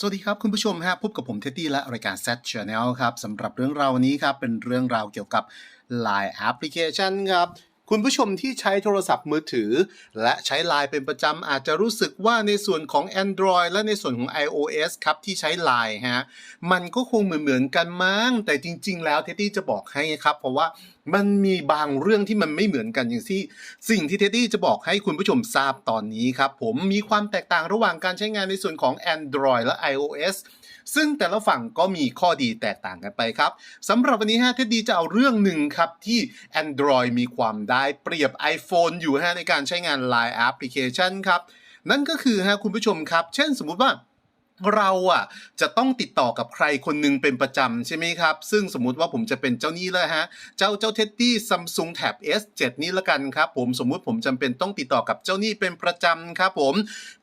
สวัสดีครับคุณผู้ชมฮะพบกับผมเท็ดดี้และรายการ Set Channel ครับสำหรับเรื่องราววันนี้ครับเป็นเรื่องราวเกี่ยวกับ Line Application ครับ คุณผู้ชมที่ใช้โทรศัพท์มือถือ และใช้ Line เป็นประจำอาจจะรู้สึกว่าในส่วนของ Android และในส่วนของ iOS ครับที่ใช้ Line ฮะมันก็คงเหมือนเหมือนกันมั้งแต่จริง ๆ แล้วเท็ดดี้จะบอกให้ครับเพราะว่ามันมีบางเรื่องที่มันไม่เหมือนกันอย่างที่ สิ่งที่เท็ดดี้จะบอกให้คุณผู้ชมทราบตอนนี้ครับผมมีความแตกต่างระหว่างการใช้งานในส่วนของ Android และ iOS ซึ่งแต่ละฝั่งก็มีข้อดีแตกต่างกันไปครับสำหรับวันนี้ฮะเท็ดดี้จะเอาเรื่องหนึ่งครับที่ Android มีความได้เปรียบ iPhone อยู่ฮะในการใช้งาน Line Application ครับนั่นก็คือฮะคุณผู้ชมครับ เช่นสมมุติว่า เราอะจะต้องติดต่อกับใครคนหนึงเป็นประจำใช่ไหมครับ ซึ่งสมมุติว่าผมจะเป็นเจ้านี้เลยฮะ เจ้าเจ้าเท็ดดี้ซัมซุงแท็บ S7 นี้ละกันครับผมสมมุติผมจำเป็นต้องติดต่อกับเจ้านี่เป็นประจำครับผม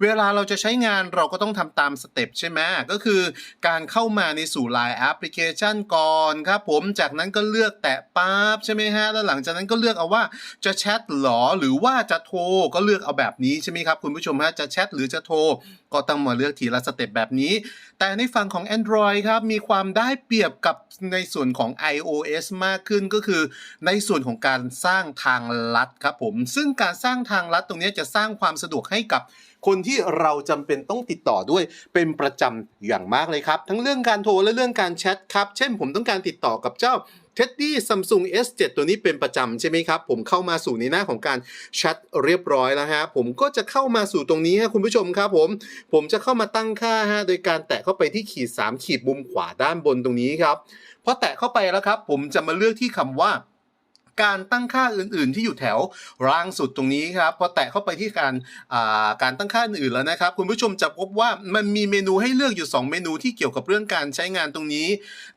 เวลาเราจะใช้งานเราก็ต้องทำตามสเต็ปใช่ไหมก็คือการเข้ามาในสู่ Line Application ก่อนครับผมจากนั้นก็เลือกแตะปั๊บใช่ไหมฮะแล้วหลังจากนั้นก็เลือกเอาว่าจะแชทหรอหรือว่าจะโทรก็เลือกเอาแบบนี้ใช่ไหมครับคุณผู้ชมฮะจะแชทหรือจะโทรก็ต้องมาเลือกทีละสเต็ปแบบนี้ แต่ในฝั่งของ Android ครับ มีความได้เปรียบกับในส่วนของ iOS มากขึ้นก็คือ ในส่วนของการสร้างทางลัดครับผม ซึ่งการสร้างทางลัดตรงนี้จะสร้างความสะดวกให้กับคนที่เราจำเป็นต้องติดต่อด้วยเป็นประจำอย่างมากเลยครับ ทั้งเรื่องการโทรและเรื่องการแชทครับ เช่นผมต้องการติดต่อกับเจ้า t e d d y Samsung S7 ตัวนี้เป็นประจำใช่ไหมครับ ผมเข้ามาสู่ในหน้าของการแชทเรียบร้อยแล้วฮะ ผมก็จะเข้ามาสู่ตรงนี้ฮะคุณผู้ชมครับผม ผมจะเข้ามาตั้งค่าฮะโดยการแตะเข้าไปที่ขีด 3 ขีดมุมขวาด้านบนตรงนี้ครับพอแตะเข้าไปแล้วครับ ผมจะมาเลือกที่คำว่าการตั้งค่าอื่น ๆ ที่อยู่แถวล่างสุดตรงนี้ครับพอแตะเข้าไปที่การาการตั้งค่าอื่นๆแล้วนะครับ คุณผู้ชมจะพบว่ามันมีเมนูให้เลือกอยู่ 2 เมนูที่เกี่ยวกับเรื่องการใช้งานตรงนี้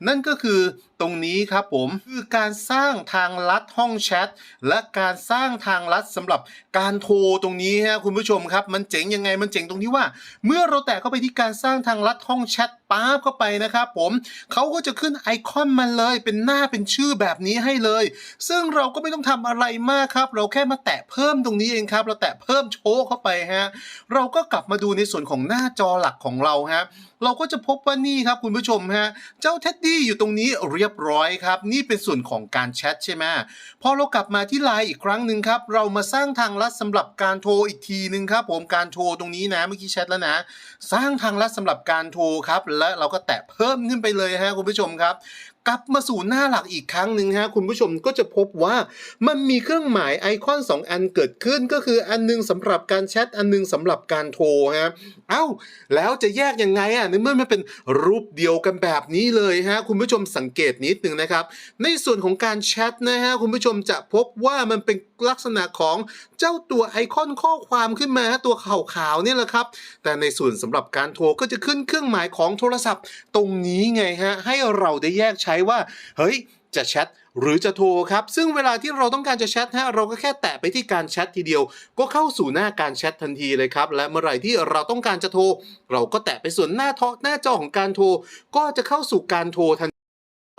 นั่นก็คือตรงนี้ครับผมคือการสร้างทางลัดห้องแชทและการสร้างทางลัดสำหรับการโทรตรงนี้ฮะคุณผู้ชมครับ มันเจ๋งยังไงมันเจ๋งตรงที่ว่า เมื่อเราแตะเข้าไปที่การสร้างทางลัดห้องแชทป๊าบเข้าไปนะครับผมเขาก็จะขึ้นไอคอนมาเลยเป็นหน้าเป็นชื่อแบบนี้ให้เลย ซึ่งเราก็ไม่ต้องทำอะไรมากครับ เราแค่มาแตะเพิ่มตรงนี้เองครับ เราแตะเพิ่มโชว์เข้าไปฮะเราก็กลับมาดูในส่วนของหน้าจอหลักของเราฮะเราก็จะพบว่านี่ครับคุณผู้ชมฮะเจ้าเท็ดดี้อยู่ตรงนี้เรียบร้อยครับ นี่เป็นส่วนของการแชทใช่ไหมพอเรากลับมาที่ไลน์อีกครั้งหนึ่งครับ เรามาสร้างทางลัดสำหรับการโทรอีกทีหนึ่งครับ ผมการโทรตรงนี้นะเมื่อกี้แชทแล้วนะ สร้างทางลัดสำหรับการโทรครับ และเราก็แตะเพิ่มขึ้นไปเลยฮะคุณผู้ชมครับ กลับมาสู่หน้าหลักอีกครั้งหนึ่งฮะคุณผู้ชมก็จะพบว่ามันมีเครื่องหมายไอคอน 2 อันเกิดขึ้นก็คืออันหนึงสำหรับการแชทอันหนึงสำหรับการโทรฮะเอ้า แล้วจะแยกยังไงอะในเมื่อมันเป็นรูปเดียวกันแบบนี้เลยฮะคุณผู้ชมสังเกตนิดหนึ่งนะครับ ในส่วนของการแชทนะฮะคุณผู้ชมจะพบว่ามันเป็น ลักษณะของเจ้าตัวไอคอนข้อความขึ้นมาฮะตัวขาวๆเนี่ยแหละครับ แต่ในส่วนสำหรับการโทรก็จะขึ้นเครื่องหมายของโทรศัพท์ ตรงนี้ไงฮะให้เราได้แยกใช้ว่าเฮ้ยจะแชทหรือจะโทรครับ ซึ่งเวลาที่เราต้องการจะแชทฮะเราก็แค่แตะไปที่การแชททีเดียว ก็เข้าสู่หน้าการแชททันทีเลยครับ และเมื่อไหร่ที่เราต้องการจะโทร เราก็แตะไปส่วนหน้าทอหน้าจอของการโทร ก็จะเข้าสู่การโทรทัน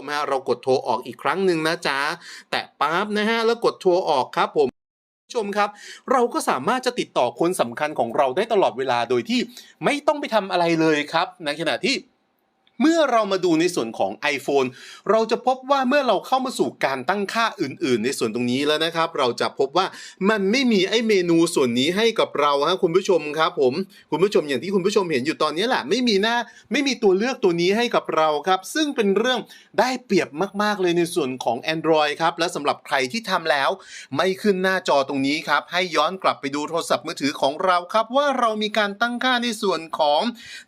มฮะเรากดโทรออกอีกครั้งหนึ่งนะจ๊ะ แต่ปั๊บนะฮะแล้วกดโทรออกครับผมผู้ชมครับ เราก็สามารถจะติดต่อคนสำคัญของเราได้ตลอดเวลาโดยที่ไม่ต้องไปทำอะไรเลยครับ ในขณะที่ เมื่อเรามาดูในส่วนของ iPhone เราจะพบว่าเมื่อเราเข้ามาสู่การตั้งค่าอื่น ๆ ในส่วนตรงนี้แล้วนะครับ เราจะพบว่ามันไม่มีไอเมนูส่วนนี้ให้กับเราฮะคุณผู้ชมครับผมคุณผู้ชมอย่างที่คุณผู้ชมเห็นอยู่ตอนนี้แหละไม่มีหน้าไม่มีตัวเลือกตัวนี้ให้กับเราครับ ซึ่งเป็นเรื่องได้เปรียบมาก ๆ เลยในส่วนของ Android ครับและสำหรับใครที่ทำแล้ว ไม่ขึ้นหน้าจอตรงนี้ครับให้ย้อนกลับไปดูโทรศัพท์มือถือของเราครับ ว่าเรามีการตั้งค่าในส่วนของ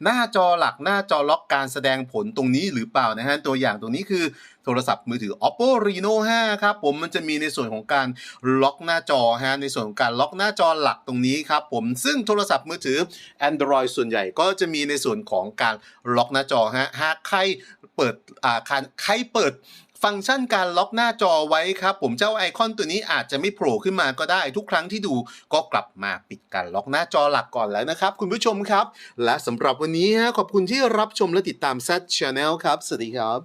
หน้าจอหลักหน้าจอล็อกการแสดงงผลตรงนี้หรือเปล่านะฮะตัวอย่างตรงนี้คือโทรศัพท์มือถือ Oppo Reno 5 ครับผมมันจะมีในส่วนของการล็อกหน้าจอฮะในส่วนของการล็อกหน้าจอหลักตรงนี้ครับผมซึ่งโทรศัพท์มือถือ Android ส่วนใหญ่ก็จะมีในส่วนของการล็อกหน้าจอฮะหากใครเปิดอ่าใครเปิด ฟังก์ชันการล็อกหน้าจอไว้ครับ ผมเจ้าไอคอนตัวนี้อาจจะไม่โผล่ขึ้นมาก็ได้ทุกครั้งที่ดูก็กลับมาปิดการล็อกหน้าจอหลักก่อนแล้วนะครับ คุณผู้ชมครับ และสำหรับวันนี้ฮะขอบคุณที่รับชมและติดตาม Z Channel ครับ สวัสดีครับ